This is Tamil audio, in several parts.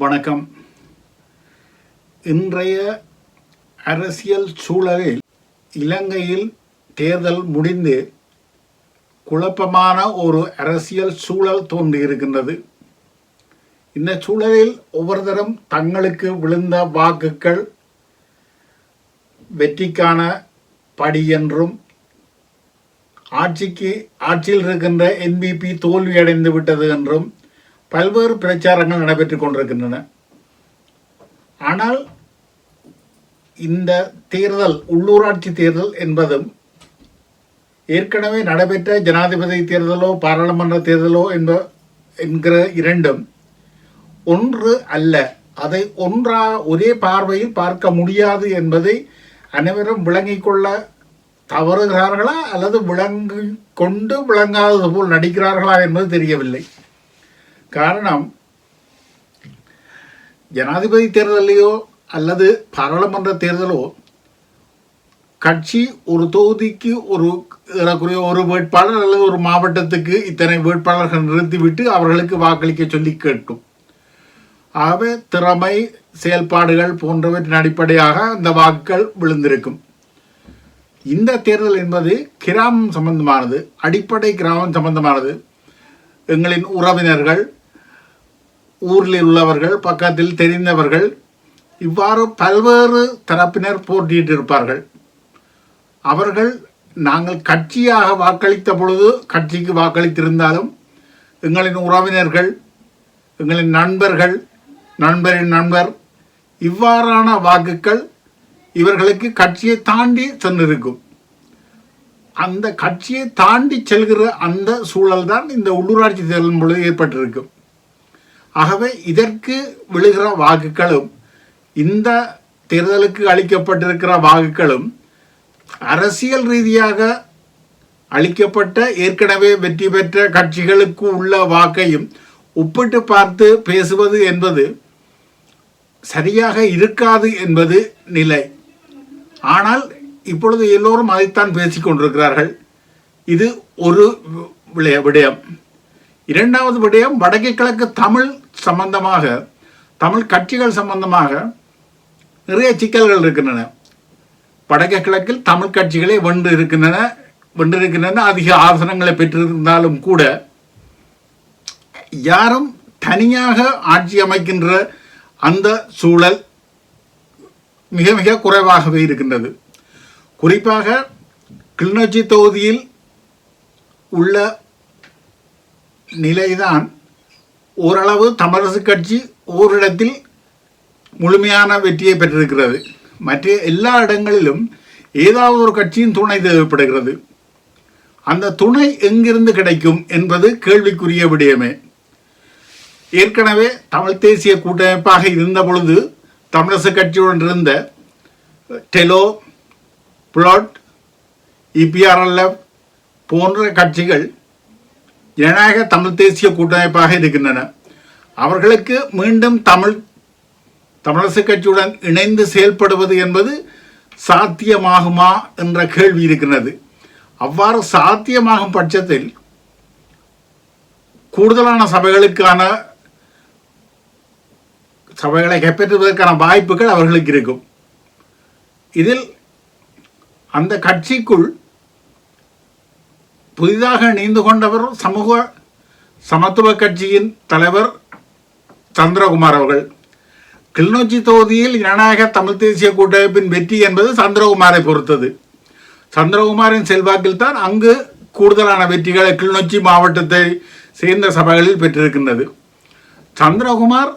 வணக்கம். இன்றைய அரசியல் சூழலில் இலங்கையில் தேர்தல் முடிந்து குழப்பமான ஒரு அரசியல் சூழல் தோன்றியிருக்கின்றது இந்த சூழலில் ஒவ்வொருத்தரும் தங்களுக்கு விழுந்த வாக்குகள் வெற்றிக்கான படி என்றும் ஆட்சிக்கு ஆட்சியில் இருக்கின்ற என்பிபி தோல்வியடைந்து விட்டது என்றும் பல்வேறு பிரச்சாரங்கள் நடைபெற்றுக் கொண்டிருக்கின்றன. ஆனால் இந்த தேர்தல் உள்ளூராட்சி தேர்தல் என்பதும் ஏற்கனவே நடைபெற்ற ஜனாதிபதி தேர்தலோ பாராளுமன்ற தேர்தலோ என்ப என்கிற இரண்டும் ஒன்று அல்ல. அதை ஒன்றா ஒரே பார்வையில் பார்க்க முடியாது என்பதை அனைவரும் விளங்கிக் கொள்ள தவறுகிறார்களா அல்லது விளங்கி கொண்டு விளங்காதது போல் நடிக்கிறார்களா என்பது தெரியவில்லை. காரணம் ஜனாதிபதி தேர்தலையோ அல்லது பாராளுமன்ற தேர்தலோ கட்சி ஒரு தொகுதிக்கு ஒரு ஏறக்குறைய ஒரு வேட்பாளர் அல்லது ஒரு மாவட்டத்துக்கு இத்தனை வேட்பாளர்கள் நிறுத்திவிட்டு அவர்களுக்கு வாக்களிக்க சொல்லி கேட்கும் ஆகவே திறமை செயல்பாடுகள் போன்றவற்றின் அடிப்படையாக அந்த வாக்குகள் விழுந்திருக்கும். இந்த தேர்தல் என்பது கிராமம் சம்பந்தமானது அடிப்படை கிராமம் சம்பந்தமானது. எங்களின் உறவினர்கள் ஊரில் உள்ளவர்கள் பக்கத்தில் தெரிந்தவர்கள் இவ்வாறு பல்வேறு தரப்பினர் போட்டியிட்டு இருப்பார்கள். அவர்கள் நாங்கள் கட்சியாக வாக்களித்த பொழுது கட்சிக்கு வாக்களித்திருந்தாலும் எங்களின் உறவினர்கள் எங்களின் நண்பர்கள் நண்பரின் நண்பர் இவ்வாறான வாக்குகள் இவர்களுக்கு கட்சியை தாண்டி சென்றிருக்கும். அந்த கட்சியை தாண்டி செல்கிற அந்த சூழல் தான் இந்த உள்ளூராட்சி தேர்தலின் பொழுது ஏற்பட்டிருக்கும். ஆகவே இதற்கு விழுகிற வாக்குகளும் இந்த தேர்தலுக்கு அளிக்கப்பட்டிருக்கிற வாக்குகளும் அரசியல் ரீதியாக அளிக்கப்பட்ட ஏற்கனவே வெற்றி பெற்ற கட்சிகளுக்கு உள்ள வாக்கையும் ஒப்பிட்டு பார்த்து பேசுவது என்பது சரியாக இருக்காது என்பது நிலை. ஆனால் இப்பொழுது எல்லோரும் அதைத்தான் பேசிக்கொண்டிருக்கிறார்கள் இது ஒரு விடயம். இரண்டாவது விடயம் வடக்கு கிழக்கு தமிழ் சம்பந்தமாக தமிழ் கட்சிகள் சம்பந்தமாக நிறைய சிக்கல்கள் இருக்கின்றன. வடக்கு கிழக்கில் தமிழ் கட்சிகளே வென்று இருக்கின்றன வென்றிருக்கின்றன அதிக ஆசனங்களை பெற்றிருந்தாலும் கூட யாரும் தனியாக ஆட்சி அமைக்கின்ற அந்த சூழல் மிக மிக குறைவாகவே இருக்கின்றது. குறிப்பாக கிளிநொச்சி தொகுதியில் உள்ள நிலைதான் ஓரளவு தமிழரசு கட்சி ஓரிடத்தில் முழுமையான வெற்றியை பெற்றிருக்கிறது. மற்ற எல்லா இடங்களிலும் ஏதாவது ஒரு கட்சியின் துணை தேவைப்படுகிறது. அந்த துணை எங்கிருந்து கிடைக்கும் என்பது கேள்விக்குரிய விடயமே. ஏற்கனவே தமிழ் தேசிய கூட்டமைப்பாக இருந்த பொழுது தமிழரசு கட்சியுடன் இருந்த டெலோ புளாட் இபிஆர்எல்எஃப் போன்ற கட்சிகள் ஜனநாயக தமிழ் தேசிய கூட்டமைப்பாக இருக்கின்றன. அவர்களுக்கு மீண்டும் தமிழ் தமிழரசு கட்சியுடன் இணைந்து செயல்படுவது என்பது சாத்தியமாகுமா என்ற கேள்வி இருக்கின்றது. அவ்வாறு சாத்தியமாகும் பட்சத்தில் கூடுதலான சபைகளுக்கான சபைகளை கைப்பற்றுவதற்கான வாய்ப்புகள் அவர்களுக்கு இருக்கும். இதில் அந்த கட்சிக்குள் புதிதாக இணைந்து கொண்டவர் சமூக சமத்துவ கட்சியின் தலைவர் சந்திரகுமார் அவர்கள். கிளிநொச்சி தொகுதியில் ஜனநாயக தமிழ் தேசிய கூட்டமைப்பின் வெற்றி என்பது சந்திரகுமாரை பொறுத்தது. சந்திரகுமாரின் செல்வாக்கில் தான் அங்கு கூடுதலான வெற்றிகளை கிளிநொச்சி மாவட்டத்தை சேர்ந்த சபைகளில் பெற்றிருக்கின்றது. சந்திரகுமார்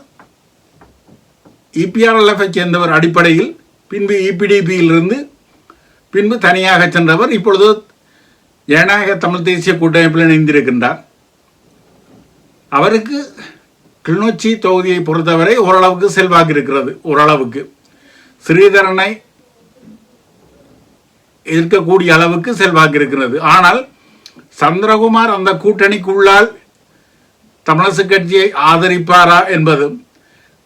இபிஆர்எல்எஃப்பை சேர்ந்தவர் அடிப்படையில் பின்பு இபிடிபியிலிருந்து பின்பு தனியாக சென்றவர் இப்பொழுது ஜனநாயக தமிழ் தேசிய கூட்டமைப்பில் இணைந்திருக்கின்றார். அவருக்கு கிளிநொச்சி தொகுதியை பொறுத்தவரை ஓரளவுக்கு செல்வாக்கு இருக்கிறது ஓரளவுக்கு. ஸ்ரீதரனை இருக்கக்கூடிய அளவுக்கு செல்வாக்கு இருக்கிறது. ஆனால் சந்திரகுமார் அந்த கூட்டணிக்குள்ளால் தமிழரசு கட்சியை ஆதரிப்பாரா என்பதும்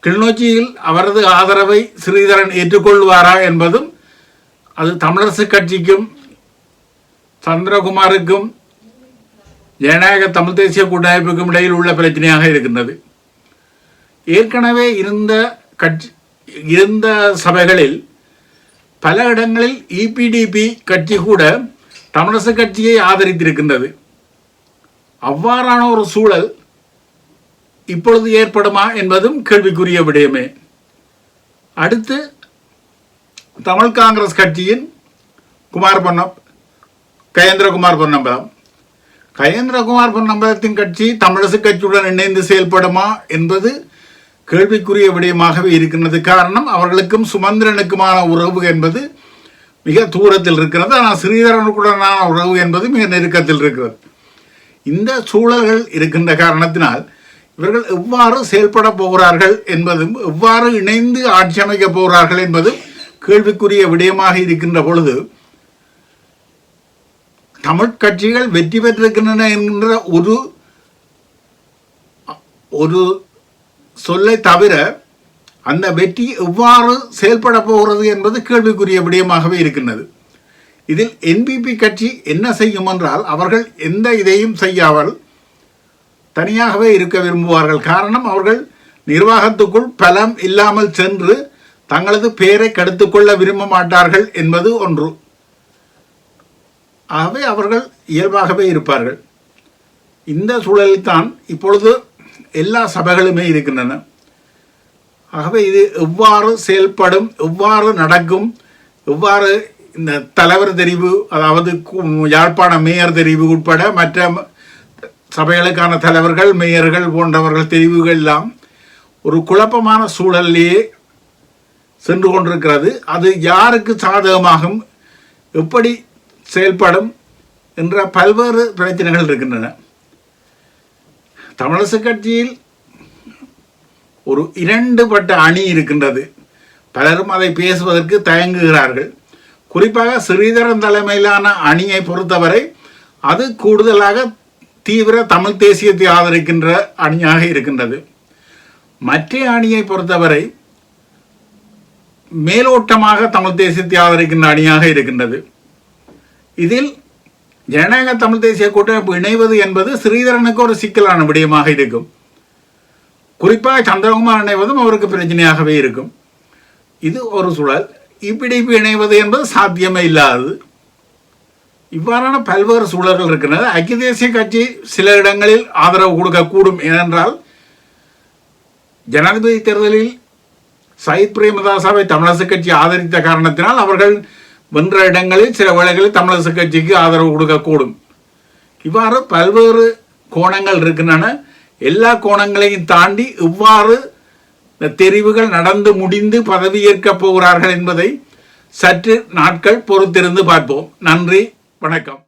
கிளிநொச்சியில் அவரது ஆதரவை ஸ்ரீதரன் ஏற்றுக்கொள்வாரா என்பதும் அது தமிழரசு கட்சிக்கும் சந்திரகுமாருக்கும் ஜனநாயக தமிழ் தேசிய கூட்டமைப்புக்கும் இடையில் உள்ள பிரச்சனையாக இருக்கின்றது. ஏற்கனவே இருந்த கட்சி இருந்த சபைகளில் பல இடங்களில் இபிடிபி கட்சி கூட தமிழரசு கட்சியை ஆதரித்திருக்கின்றது. அவ்வாறான ஒரு சூழல் இப்பொழுது ஏற்படுமா என்பதும் கேள்விக்குரிய விடயமே. அடுத்து தமிழ் காங்கிரஸ் கட்சியின் குமார் பொன்னப் கயேந்திரகுமார் பொன்னம்பலம். கயேந்திரகுமார் பொன்னம்பலத்தின் கட்சி தமிழரசு கட்சியுடன் இணைந்து செயல்படுமா என்பது கேள்விக்குரிய விடயமாகவே இருக்கின்றது. காரணம் அவர்களுக்கும் சுமந்திரனுக்குமான உறவு என்பது மிக தூரத்தில் இருக்கிறது. ஆனால் ஸ்ரீதரனுக்குடனான உறவு என்பது மிக நெருக்கத்தில் இருக்கிறது. இந்த சூழல்கள் இருக்கின்ற காரணத்தினால் இவர்கள் எவ்வாறு செயல்பட போகிறார்கள் என்பதும் எவ்வாறு இணைந்து ஆட்சி அமைக்கப் போகிறார்கள் என்பதும் கேள்விக்குரிய விடயமாக இருக்கின்ற பொழுது தமிழ் கட்சிகள் வெற்றி பெற்றிருக்கின்றன என்கின்ற ஒரு ஒரு சொல்லை தவிர அந்த வெற்றி எவ்வாறு செயல்பட போகிறது என்பது கேள்விக்குரிய விடயமாகவே இருக்கின்றது. இதில் என்பிபி கட்சி என்ன செய்யும் என்றால் அவர்கள் எந்த இதையும் செய்யாமல் தனியாகவே இருக்க விரும்புவார்கள். காரணம் அவர்கள் நிர்வாகத்துக்குள் பலம் இல்லாமல் சென்று தங்களது பெயரை கெடுத்துக்கொள்ள விரும்ப மாட்டார்கள் என்பது ஒன்று. ஆகவே அவர்கள் இயல்பாகவே இருப்பார்கள். இந்த சூழலில்தான் இப்பொழுது எல்லா சபைகளுமே இருக்கின்றன. ஆகவே இது எவ்வாறு செயல்படும் எவ்வாறு நடக்கும் எவ்வாறு இந்த தலைவர் தெரிவு அதாவது யாழ்ப்பாண மேயர் தெரிவு உட்பட மற்ற சபைகளுக்கான தலைவர்கள் மேயர்கள் போன்றவர்கள் தெரிவுகள் எல்லாம் ஒரு குழப்பமான சூழலிலேயே சென்று கொண்டிருக்கிறது. அது யாருக்கு சாதகமாகும் எப்படி செயல்படும் என்ற பல்வேறு பிரச்சனைகள் இருக்கின்றன. தமிழரசு கட்சியில் ஒரு இரண்டுபட்ட அணி இருக்கின்றது. பலரும் அதை பேசுவதற்கு தயங்குகிறார்கள். குறிப்பாக ஸ்ரீதரன் தலைமையிலான அணியை பொறுத்தவரை அது கூடுதலாக தீவிர தமிழ் தேசியத்தை ஆதரிக்கின்ற அணியாக இருக்கின்றது. மற்ற அணியை பொறுத்தவரை மேலோட்டமாக தமிழ் தேசியத்தை ஆதரிக்கின்ற அணியாக இருக்கின்றது. இதில் ஜனநாயக தமிழ் தேசிய கூட்டமைப்பு இணைவது என்பது ஸ்ரீதரனுக்கு ஒரு சிக்கலான விடயமாக இருக்கும். குறிப்பாக சந்திரகுமார் இணைவதும் அவருக்கு பிரச்சனையாகவே இருக்கும். இது ஒரு சூழல். இப்பிடிப்பு இணைவது என்பது சாத்தியமே இல்லாதது. இவ்வாறான பல்வேறு சூழல்கள் இருக்கின்றன. ஐக்கிய தேசிய கட்சி சில இடங்களில் ஆதரவு கொடுக்கக்கூடும். ஏனென்றால் ஜனாதிபதி தேர்தலில் சயித் பிரேமதாசாவை தமிழரசு கட்சி ஆதரித்த காரணத்தினால் அவர்கள் வென்ற இடங்களில் சில வேளைகளில் தமிழரசு கட்சிக்கு ஆதரவு கொடுக்கக்கூடும். இவ்வாறு பல்வேறு கோணங்கள் இருக்கின்றன. எல்லா கோணங்களையும் தாண்டி இவ்வாறு தெரிவுகள் நடந்து முடிந்து பதவியேற்கப் போகிறார்கள் என்பதை சற்று நாட்கள் பொறுத்திருந்து பார்ப்போம். நன்றி வணக்கம்.